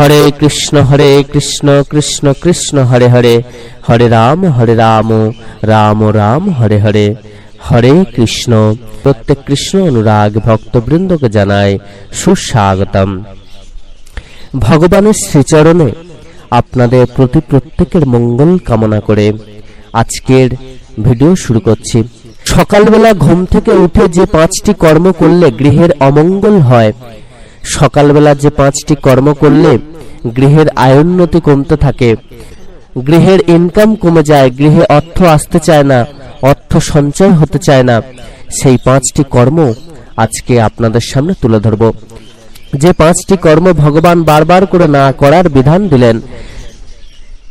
হরে কৃষ্ণ হরে কৃষ্ণ কৃষ্ণ কৃষ্ণ, হরে হরে। হরে রাম হরে রাম রাম রাম, হরে হরে। হরে কৃষ্ণ, প্রত্যেক কৃষ্ণ অনুরাগ ভক্তবৃন্দকে জানায় সুস্বাগতম। ভগবানের শ্রীচরণে আপনাদের প্রতি প্রত্যেকের মঙ্গল কামনা করে আজকের ভিডিও শুরু করছি। সকালবেলা ঘুম থেকে উঠে যে পাঁচটি কর্ম করলে গৃহের অমঙ্গল হয়, সকালবেলা যে পাঁচটি কর্ম করলে গৃহের আয়োন্নতি কমতে থাকে। গৃহের ইনকাম কমে যায়, গৃহে অর্থ আসতে চায় না, অর্থ সঞ্চয় হতে চায় না। সেই পাঁচটি কর্ম আজকে আপনাদের সামনে তুলে ধরব। যে পাঁচটি কর্ম ভগবান বারবার করে না করার বিধান দিলেন,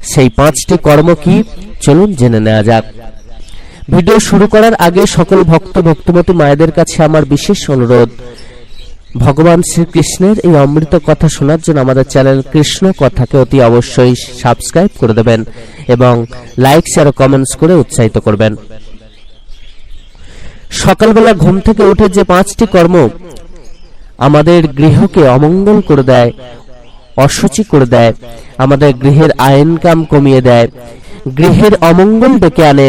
সেই পাঁচটি কর্ম কি? চলুন জেনে নেওয়া যাক। ভিডিও শুরু করার আগে সকল ভক্ত, ভক্তমতী মায়েদের কাছে আমার বিশেষ অনুরোধ। ভগবান শ্রীকৃষ্ণের এই অমৃত কথা শোনার জন্য আমাদের চ্যানেল কৃষ্ণ কথাকে অতি অবশ্যই সাবস্ক্রাইব করে দেবেন এবং লাইক শেয়ার ও কমেন্টস করে উৎসাহিত করবেন। সকালবেলা ঘুম থেকে উঠে যে পাঁচটি কর্ম আমাদের গৃহকে অমঙ্গল করে দেয় অসুচি করে দেয়, আমাদের গৃহের আইনকাম কমিয়ে দেয়, গৃহের অমঙ্গল ডেকে আনে,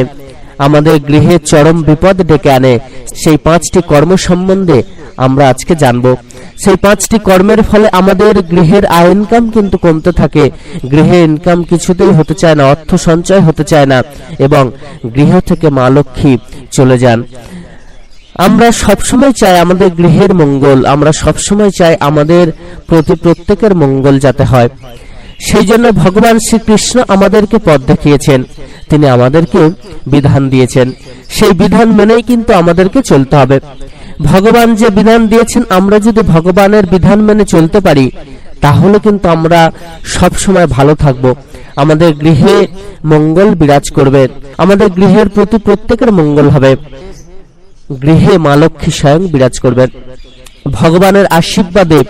আমাদের গৃহে চরম বিপদ ডেকে আনে, সেই পাঁচটি কর্ম সম্বন্ধে আমরা আজকে জানব। সেই পাঁচটি কর্মের ফলে আমাদের গৃহের আয় ইনকাম কিন্তু কমতে থাকে। গৃহে ইনকাম কিছুতেই হতে চায় না, অর্থ সঞ্চয় হতে চায় না এবং গৃহ থেকে মা লক্ষ্মী চলে যান। আমরা সবসময় চাই আমাদের গৃহের মঙ্গল, আমরা সবসময় চাই আমাদের প্রতি প্রত্যেকের মঙ্গল যাতে হয়। সেই জন্য ভগবান শ্রীকৃষ্ণ আমাদেরকে পথ দেখিয়েছেন। তিনি আমাদেরকে বিধান দিয়েছেন। সেই বিধান মেনেই কিন্তু আমাদেরকে চলতে হবে। ভগবান যে বিধান দিয়েছেন, আমরা যদি ভগবানের বিধান মেনে চলতে পারি, তাহলে কিন্তু আমরা সব সময় ভালো থাকব। আমাদের গৃহে মঙ্গল বিরাজ করবে। আমাদের গৃহের প্রতি প্রত্যেকের মঙ্গল হবে। গৃহে মা লক্ষ্মী স্বয়ং বিরাজ করবেন। ভগবানের আশীর্বাদে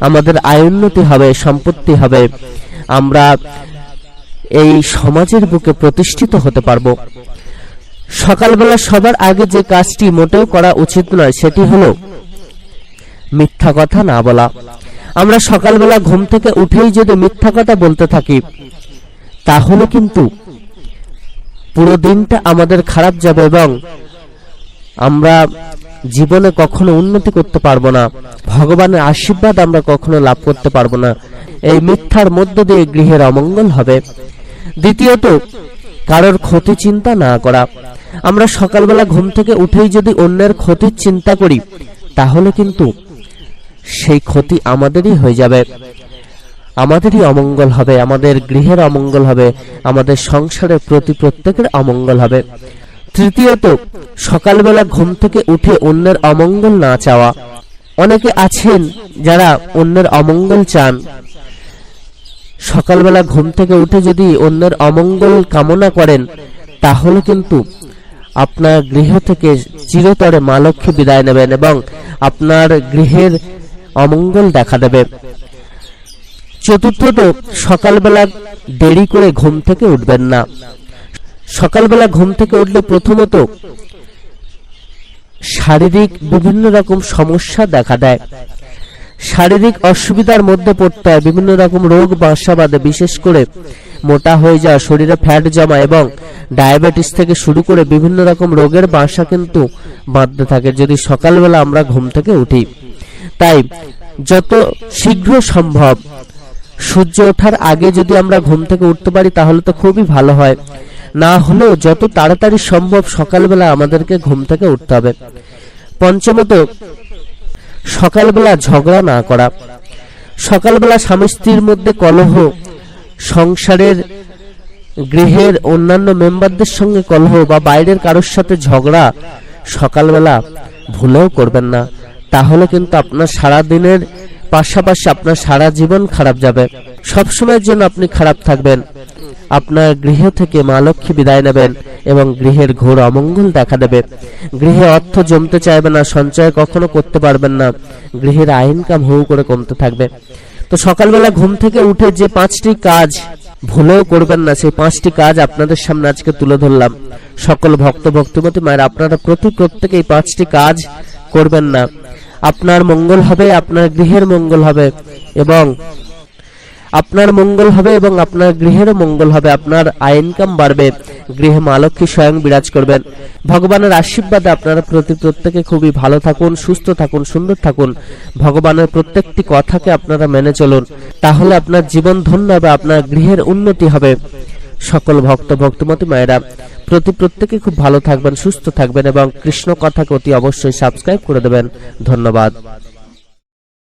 আমাদের আয়োন্নতি হবে, সম্পত্তি হবে। আমরা এই সমাজের বুকে প্রতিষ্ঠিত হতে পারব। সকালবেলা সবার আগে যে কাজটি মোটেও করা উচিত নয়, সেটি হলো মিথ্যা কথা না বলা। আমরা সকালবেলা ঘুম থেকে উঠেই যদি মিথ্যা কথা বলতে থাকি, তাহলে কিন্তু পুরো দিনটা আমাদের খারাপ যাবে এবং আমরা জীবনে কখনো উন্নতি করতে পারব না। ভগবানের আশীর্বাদ আমরা কখনো লাভ করতে পারব না। এই মিথ্যার মধ্য দিয়ে গৃহের অমঙ্গল হবে। দ্বিতীয়ত কারোর ক্ষতি চিন্তা না করা। আমরা সকালবেলা ঘুম থেকে উঠেই যদি অন্যের ক্ষতির চিন্তা করি, তাহলে কিন্তু সেই ক্ষতি আমাদেরই হয়ে যাবে। আমাদেরই অমঙ্গল হবে, আমাদের গৃহের অমঙ্গল হবে, আমাদের সংসারের প্রতি প্রত্যেকের অমঙ্গল হবে। তৃতীয়ত, সকালবেলা ঘুম থেকে উঠে অন্যের অমঙ্গল না চাওয়া। অনেকে আছেন যারা অন্যের অমঙ্গল চান। সকালবেলা ঘুম থেকে উঠে যদি অন্যের অমঙ্গল কামনা করেন, তাহলে কিন্তু আপনার গৃহ থেকে চিরতরে মা লক্ষ্মী বিদায় নেবেন এবং আপনার গৃহের অমঙ্গল দেখা দেবে। চতুর্থত, সকালবেলা দেরি করে ঘুম থেকে উঠবেন না। সকালবেলা ঘুম থেকে উঠলে প্রথমত শারীরিক বিভিন্ন রকম সমস্যা দেখা দেয়। শারীরিক অসুবিধার মধ্যে পড়তে হয়। বিভিন্ন রকম রোগ বাসা বাঁধে বিশেষ করে মোটা হয়ে যাওয়া, শরীরে ফ্যাট জমা এবং ডায়াবেটিস থেকে শুরু করে বিভিন্ন রকম রোগের বাসা কিন্তু বাঁধতে থাকে। যদি সকালবেলা আমরা ঘুম থেকে উঠি, তাই যত শীঘ্র সম্ভব সূর্য ওঠার আগে যদি আমরা ঘুম থেকে উঠতে পারি, তাহলে তো খুবই ভালো হয়। না হলেও যত তাড়াতাড়ি সম্ভব সকালবেলা আমাদেরকে ঘুম থেকে উঠতে হবে। পঞ্চমত সকালবেলা ঝগড়া না করা। সকালবেলা স্বামী স্ত্রীর মধ্যে কলহ, সংসারের গৃহের অন্যান্য মেম্বারদের সঙ্গে কলহ বা বাইরের কারোর সাথে ঝগড়া সকালবেলা ভুলেও করবেন না। তাহলে কিন্তু আপনার সারা দিনের পাশাপাশি আপনার সারা জীবন খারাপ যাবে। সব সময়ের জন্য আপনি খারাপ থাকবেন। আপনার গৃহ থেকে মা লক্ষ্মী বিদায় নেবেন এবং গৃহের ঘোর অমঙ্গল দেখা দেবে। গৃহে অর্থ জমতে চাইবে না, সঞ্চয় কখনো করতে পারবেন না। গৃহের আইনকাম হু করে কমতে থাকবে। তো সকালবেলা ঘুম থেকে উঠে যে পাঁচটি কাজ, ভুলেও করবেন না, সেই পাঁচটি কাজ আপনাদের সামনে আজকে তুলে ধরলাম। সকল ভক্ত, ভক্তিমতী মায়ের, আপনারা প্রতি প্রত্যেকে এই পাঁচটি কাজ করবেন না। আপনার মঙ্গল হবে, আপনার গৃহের মঙ্গল হবে এবং আপনার মঙ্গল হবে এবং আপনার গৃহেরও মঙ্গল হবে। আপনার আয় ইনকাম বাড়বে, গৃহে মা লক্ষ্মী স্বয়ং বিরাজ করবেন। ভগবানের আশীর্বাদে আপনারা প্রতি প্রত্যেকে খুবই ভালো থাকুন, সুস্থ থাকুন, সুন্দর থাকুন। ভগবানের প্রত্যেকটি কথাকে আপনারা মেনে চলুন। তাহলে আপনার জীবন ধন্য হবে, আপনার গৃহের উন্নতি হবে। সকল ভক্ত, ভক্তমতী মায়েরা, প্রতি প্রত্যেকে খুব ভালো থাকবেন, সুস্থ থাকবেন এবং কৃষ্ণ কথাকে অতি অবশ্যই সাবস্ক্রাইব করে দেবেন। ধন্যবাদ।